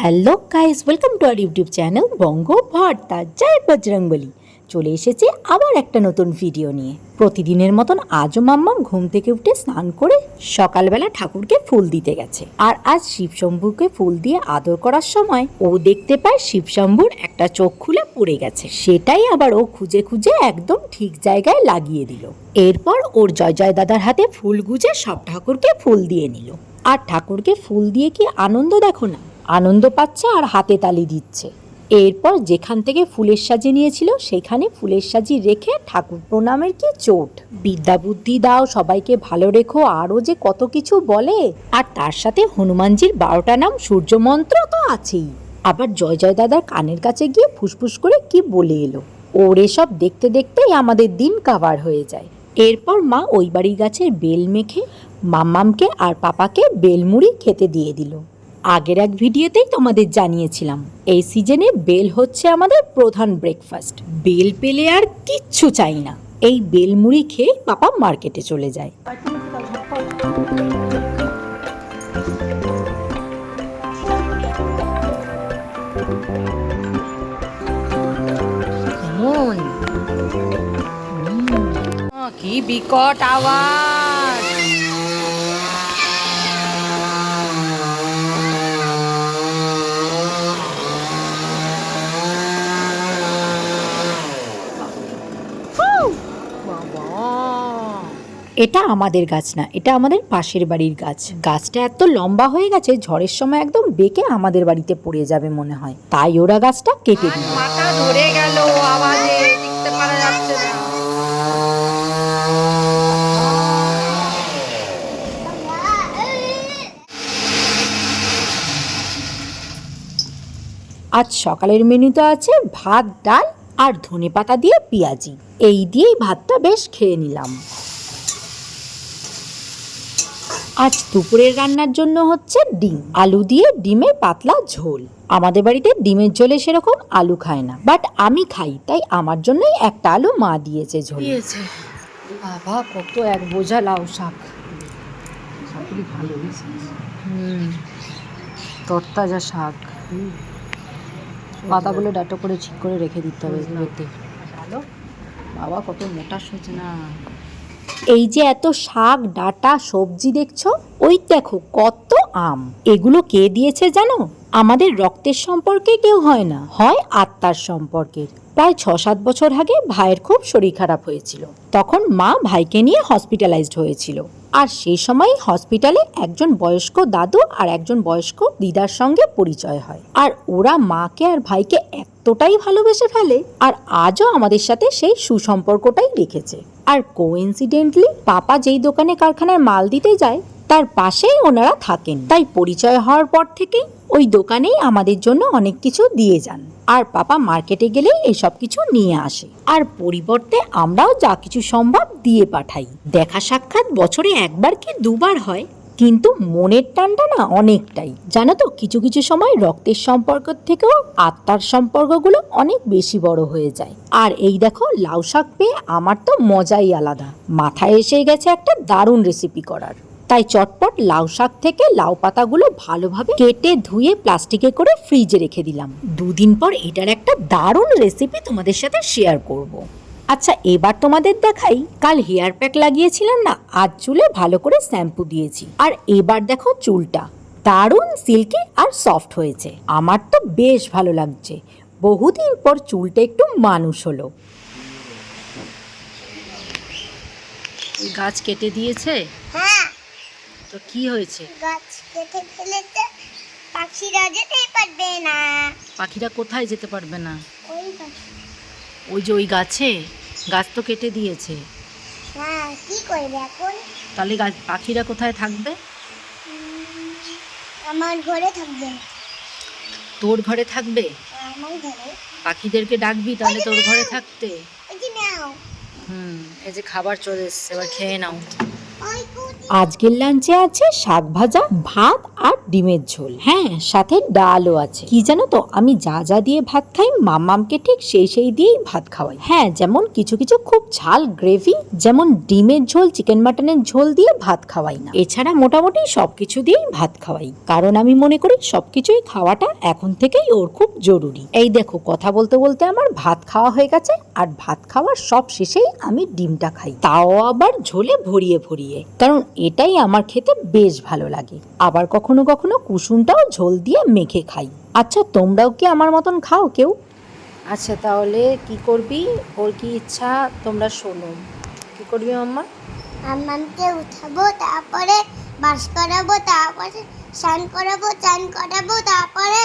Hello guys welcome to our YouTube channel Banga Bharta জয় বজরংবলী চলে এসেছে আবার একটা নতুন ভিডিও নিয়ে। প্রতিদিনের মতন আজও মাম্মাম ঘুম থেকে উঠে স্নান করে সকালবেলা ঠাকুরকে ফুল দিতে গেছে। আর আজ শিবশম্ভুকে ফুল দিয়ে আদর করার সময় ও দেখতে পায় শিবশম্ভুর একটা চোখ খুলে পড়ে গেছে। সেটাই আবার ও খুঁজে খুঁজে একদম ঠিক জায়গায় লাগিয়ে দিল। এরপর ওর জয় জয় দাদার হাতে ফুল গুজে সব ঠাকুরকে ফুল দিয়ে নিল। আর ঠাকুরকে ফুল দিয়ে কি আনন্দ দেখো না আনন্দ পাচ্ছে আর হাতে তালি দিচ্ছে। এরপর যেখান থেকে ফুলের সাজি নিয়েছিল, সেখানে ফুলের সাজি রেখে ঠাকুর প্রণামের কি চোট? বিদ্যা বুদ্ধি দাও, সবাইকে ভালো রেখো, আরও যে কত কিছু বলে, আর তার সাথে হনুমানজির বারোটা নাম সূর্য মন্ত্র তো আছেই। আবার জয় জয় দাদার কানের কাছে গিয়ে ফুসফুস করে কি বলে এলো? ওর এসব দেখতে দেখতেই আমাদের দিন কাভার হয়ে যায়। এরপর মা ওই বাড়ি গাছের বেল মেখে মাম্মামকে আর পাপাকে বেলমুড়ি খেতে দিয়ে দিল। আগের এক ভিডিওতেই তোমাদের জানিয়েছিলাম, এই সিজনে বেল হচ্ছে আমাদের প্রধান ব্রেকফাস্ট বেল পেলে আর কিচ্ছু চাই না। এই বেলমুড়ি খেয়ে পাপা মার্কেটে চলে যায়। মন কি বিকট আওয়াজ। এটা আমাদের গাছ না এটা আমাদের পাশের বাড়ির গাছ। গাছটা এত লম্বা হয়ে গেছে ঝড়ের সময় একদম বেঁকে আমাদের বাড়িতে পড়ে যাবে মনে হয়। তাই ওরা গাছটা কেটে দিল। মাথা ধরে গেল আওয়াজে দেখতে পারা যাচ্ছে না। আজ সকালের মেনুতে আছে ভাত ডাল আর ধনে পাতা দিয়ে পেঁয়াজি। এই দিয়েই ভাতটা বেশ খেয়ে নিলাম। আজ দুপুরের রান্নার জন্য হচ্ছে ডিম। আলু দিয়ে ডিমের পাতলা ঝোল। আমাদের বাড়িতে ডিমের ঝোলে সেরকম আলু খায় না বাট আমি খাই তাই আমার জন্যই একটা আলু মা দিয়েছে ঝোল। দিয়েছে। বাবা কত এক বোঝা লাউ শাক। হুম তরতাজা শাক। পাতাগুলো ডাটো করে ঠিক করে রেখে দিতে হবে বাবা কত মোটা সজনা এই যে এত শাক, ডাটা, সবজি দেখছ? ওই দেখো কত আম। এগুলো কে দিয়েছে জানো? আমাদের রক্তের সম্পর্কে কেউ হয় না। হয় আত্মার সম্পর্কের প্রায় ছ সাত বছর আগে ভাইয়ের খুব শরীর খারাপ হয়েছিল। তখন মা ভাইকে নিয়ে হসপিটালাইজড হয়েছিল। আর সেই সময় হসপিটালে একজন বয়স্ক দাদু আর একজন বয়স্ক দিদার সঙ্গে পরিচয় হয়। আর ওরা মাকে আর ভাইকে এতটাই ভালোবেসে ফেলে আর আজও আমাদের সাথে সেই সুসম্পর্কটাই রেখেছে। আর কোইন্সিডেন্টলি পাপা যেই দোকানে কারখানার মাল দিতে যায়, তার পাশেই ওনারা থাকেন। তাই পরিচয় হওয়ার পর থেকেই ওই দোকানেই আমাদের জন্য অনেক কিছু দিয়ে যান। আর পাপা মার্কেটে গেলেই এসব কিছু নিয়ে আসে। আর পরিবর্তে আমরাও যা কিছু সম্ভব দিয়ে পাঠাই। দেখা সাক্ষাৎ বছরে একবার কি দুবার হয়? কিন্তু মনের টানটা না অনেকটাই। জানো তো, কিছু কিছু সময় রক্তের সম্পর্ক থেকেও আত্মার সম্পর্কগুলো অনেক বেশি বড় হয়ে যায়। আর এই দেখো, লাউ শাক পেয়ে আমার তো মজাই আলাদা। মাথায় এসে গেছে একটা দারুণ রেসিপি করার। তাই চটপট লাউ শাক থেকে লাউ পাতাগুলো ভালোভাবে কেটে ধুয়ে প্লাস্টিকে করে ফ্রিজে রেখে দিলাম। দুদিন পর এটার একটা দারুণ রেসিপি তোমাদের সাথে শেয়ার করব। আচ্ছা এবার তোমাদের দেখাই কাল হেয়ার প্যাক লাগিয়েছিলাম না আজ চুলে ভালো করে শ্যাম্পু দিয়েছি। আর এবার দেখো চুলটা দারুণ সিল্কি আর সফট হয়েছে। আমার তো বেশ ভালো লাগছে। বহুদিন পর চুলটা একটু মানুষ হলো। গাছ কেটে দিয়েছে? হ্যাঁ। তো কি হয়েছে? গাছ কেটে ফেলেছে পাখিরা যেতেই পারবে না। পাখিরা কোথায় যেতে পারবে না? ওই যে ওই গাছে? গাছ তো কেটে দিয়েছে। হ্যাঁ কি করবে এখন? তাহলে গাছ পাখিরা কোথায় থাকবে? আমার ঘরে থাকবে। তোর ঘরে থাকবে? আমার ঘরে। পাখিদেরকে ডাকবি তাহলে তোর ঘরে থাকতে? হুম এই যে খাবার চলে এসছে এবার খেয়ে নাও। আজকের লাঞ্চে আছে শাক ভাজা, ভাত আর ডিমের ঝোল। হ্যাঁ সাথে ডালও আছে। কি জানো তো, আমি যা যা দিয়ে ভাত খাই, মামামকে ঠিক সেই সেই দিয়েই ভাত খাওয়াই। হ্যাঁ যেমন কিছু কিছু খুব ঝাল গ্রেভি যেমন ডিমের ঝোল চিকেন মাটনের ঝোল দিয়ে ভাত খাওয়াই না। এছাড়া মোটামুটি সবকিছু দিয়েই ভাত খাওয়াই। কারণ আমি মনে করি সবকিছুই খাওয়াটা এখন থেকেই ওর খুব জরুরি। এই দেখো, কথা বলতে বলতে আমার ভাত খাওয়া হয়ে গেছে, আর ভাত খাওয়ার সব শেষেই আমি ডিমটা খাই। তাও আবার ঝোলে ভরিয়ে ভরিয়ে। কারণ এটাই আমার খেতে বেশ ভালো লাগে। আবার কখনো কখনো কুসুমটাও ঝোল দিয়ে মেখে খাই। আচ্ছা তোমরাও কি আমার মতন খাও কেউ? আচ্ছা তাহলে কি করবি? ওর কি ইচ্ছা তোমরা শোনো। কি করবি মাম্মা? মামামকে উঠাবো তারপরে বাস করাবো তারপরে স্নান করাবো চান করাবো তারপরে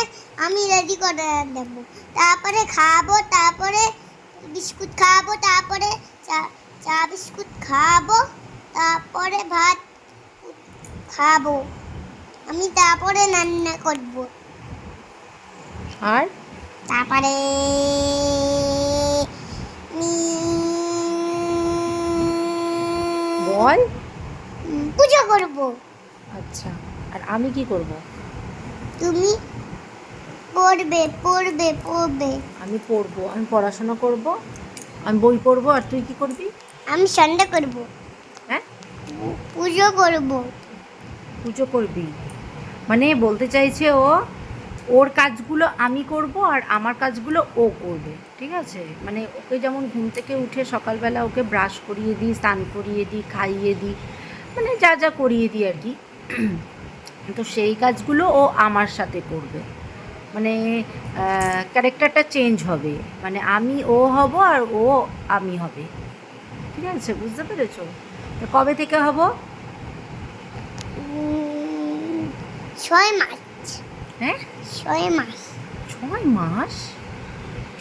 আমি রেডি করে দেবো। তারপরে খাব তারপরে বিস্কুট খাব তারপরে চা চা বিস্কুট খাব। তারপরে ভাত খাব। আমি তারপরে রান্না করব। আর? তারপরে বল। পুজো করব। আচ্ছা আর আমি কি করব? তুমি পড়বে পড়বে পড়বে। আমি পড়ব আমি পড়াশোনা করব আমি বই পড়ব আর তুই কি করবি? আমি সন্ধ্যা করব। পুজো করব। পুজো করবি? মানে বলতে চাইছে ও, ওর কাজগুলো আমি করব আর আমার কাজগুলো ও করবে, ঠিক আছে? মানে ওকে যেমন ঘুম থেকে উঠে সকালবেলা ওকে ব্রাশ করিয়ে দিই, স্নান করিয়ে দিই, খাইয়ে দিই মানে যা যা করিয়ে দিই আর কি। তো সেই কাজগুলো ও আমার সাথে করবে। মানে ক্যারেক্টারটা চেঞ্জ হবে। মানে আমি ও হব আর ও আমি হবে। ঠিক আছে? বুঝতে পেরেছ? কবে থেকে হব? ছয় মাস। হ্যাঁ? ছয় মাস। ছয় মাস?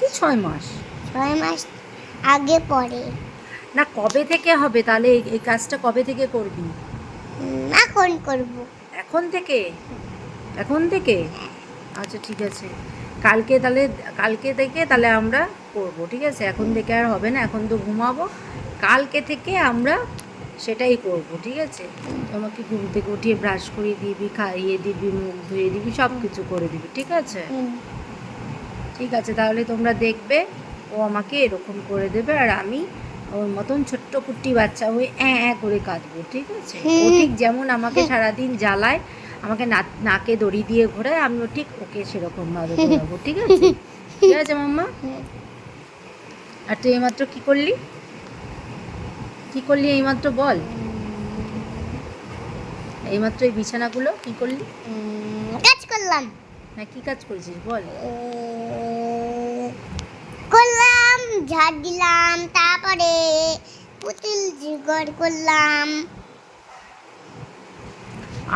কি ছয় মাস? ছয় মাস আগে পরে। না কবে থেকে হবে? তাহলে এই- কাজটা কবে থেকে করবি? এখন করব। এখন থেকে? এখন থেকে? আচ্ছা ঠিক আছে। কালকে তাহলে কালকে থেকে তাহলে আমরা করব ঠিক আছে? এখন থেকে আর হবে না এখন তো ঘুমাবো। কালকে থেকে আমরা সেটাই করব ঠিক আছে? আমাকে ঘুম থেকে উঠিয়ে ব্রাশ করিয়ে দিবি খাইয়ে দিবি মুখ ধুয়ে দিবি সব কিছু করে দিবি ঠিক আছে? ঠিক আছে তাহলে তোমরা দেখবে ও আমাকে এরকম করে দেবে আর আমি ওর মতন ছোট্ট কুট্টি বাচ্চা হয়ে অ্যাঁ অ্যাঁ করে কাঁদবো ঠিক আছে? ও ঠিক যেমন আমাকে সারাদিন জ্বালায় আমাকে নাকে দড়ি দিয়ে ঘোরায় আমিও ঠিক ওকে সেরকম ভাবে ঘোরাবো ঠিক আছে? ঠিক আছে মাম্মা? আর তুই এইমাত্র কি করলি? কি করলি এইমাত্র বল? এইমাত্র এই বিছানাগুলো কি করলি? কাজ করলাম। না কি কাজ করেছিস বল? করলাম ঝাড় দিলাম তারপরে পুতুল জোগাড় করলাম।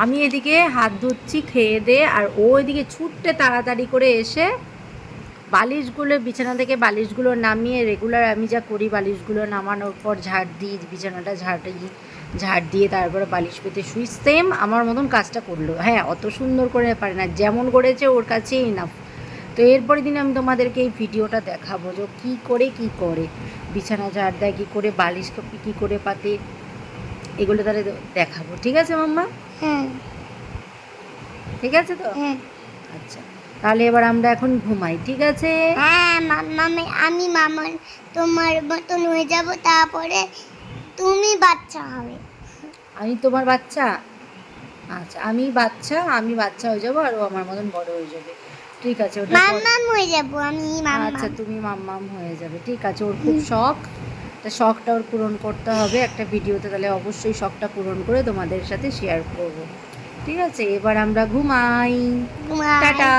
আমি এদিকে হাত ধুচ্ছি খেয়ে দে আর ও এদিকে ছুটতে তাড়াতাড়ি করে এসে বালিশগুলো বিছানা থেকে বালিশগুলো নামিয়ে রেগুলার আমি যা করি বালিশগুলো নামানোর পর ঝাড় দিই বিছানাটা ঝাড় দিই ঝাড় দিয়ে তারপরে বালিশ পেতে শুই। সেম আমার মতন কাজটা করল। হ্যাঁ অত সুন্দর করে পারে না যেমন করেছে ওর কাছেই না তো এরপরের দিন আমি তোমাদেরকে এই ভিডিওটা দেখাবো যে কী করে কি করে। বিছানা ঝাড় দেয় কী করে বালিশ কী করে পাতে এগুলো তাহলে দেখাবো। ঠিক আছে মাম্মা? হ্যাঁ। ঠিক আছে তো? হ্যাঁ। আচ্ছা। তাহলে এবার আমরা এখন ঘুমাই ঠিক আছে? হ্যাঁ মামা আমি মামার তোমার মতন হয়ে যাব তারপরে তুমি বাচ্চা হবে। আমি তোমার বাচ্চা? আচ্ছা আমি বাচ্চা আমি বাচ্চা হয়ে যাব আর ও আমার মতন বড় হয়ে যাবে। ঠিক আছে ওটা মাম্মাম হয়ে যাব আমি মাম্মা আচ্ছা তুমি মাম্মাম হয়ে যাবে ঠিক আছে ওর খুব শখ। তা শখটা ওর পূরণ করতে হবে একটা ভিডিওতে তাহলে অবশ্যই শখটা পূরণ করে তোমাদের সাথে শেয়ার করব। ঠিক আছে এবার আমরা ঘুমাই। টাটা।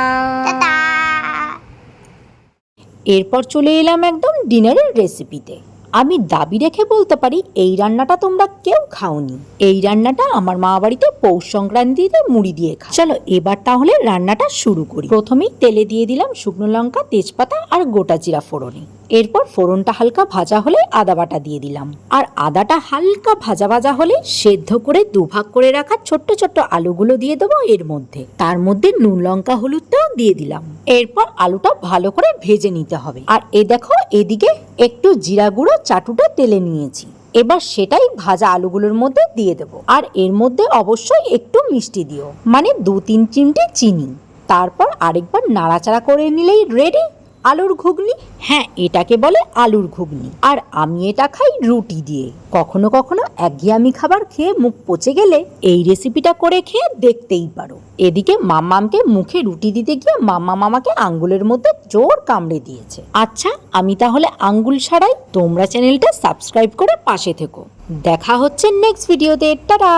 এরপর চলে এলাম একদম ডিনারের রেসিপিতে আমি দাবি রেখে বলতে পারি এই রান্নাটা তোমরা কেউ খাওনি। এই রান্নাটা আমার মা বাড়িতে পৌষ সংক্রান্তিতে মুড়ি দিয়ে খা চলো এবার তাহলে রান্নাটা শুরু করি। প্রথমেই তেলে দিয়ে দিলাম শুকনো লঙ্কা তেজপাতা আর গোটা জিরা ফোড়নে। এরপর ফোড়নটা হালকা ভাজা হলে আদা বাটা দিয়ে দিলাম। আর আদাটা হালকা ভাজা ভাজা হলে সেদ্ধ করে দুভাগ করে রাখা ছোট্ট ছোট্ট আলুগুলো দিয়ে দেবো এর মধ্যে। তার মধ্যে নুন, লঙ্কা, হলুদটাও দিয়ে দিলাম। এরপর আলুটা ভালো করে ভেজে নিতে হবে। আর এ দেখো, এদিকে একটু জিরা গুঁড়ো, চাটুটা তেলে নিয়েছি। এবার সেটাই ভাজা আলুগুলোর মধ্যে দিয়ে দেব। আর এর মধ্যে অবশ্যই একটু মিষ্টি দিও। মানে দু তিন চিমটে চিনি। তারপর আরেকবার নাড়াচাড়া করে নিলেই রেডি আলুর ঘুগনি? হ্যাঁ এটাকে বলে আলুর ঘুগনি। আর আমি এটা খাই রুটি দিয়ে। কখনো কখনো একঘেয়ামি খাবার খেয়ে মুখ পচে গেলে এই রেসিপিটা করে খেয়ে দেখতেই পারো। এদিকে মাম্মামকে মুখে রুটি দিতে গিয়ে মাম্মা মামাকে আঙ্গুলের মধ্যে জোর কামড়ে দিয়েছে। আচ্ছা আমি তাহলে আঙ্গুল ছাড়াই তোমরা চ্যানেলটা সাবস্ক্রাইব করে পাশে থেকো। দেখা হচ্ছে নেক্সট ভিডিওতে টাটা!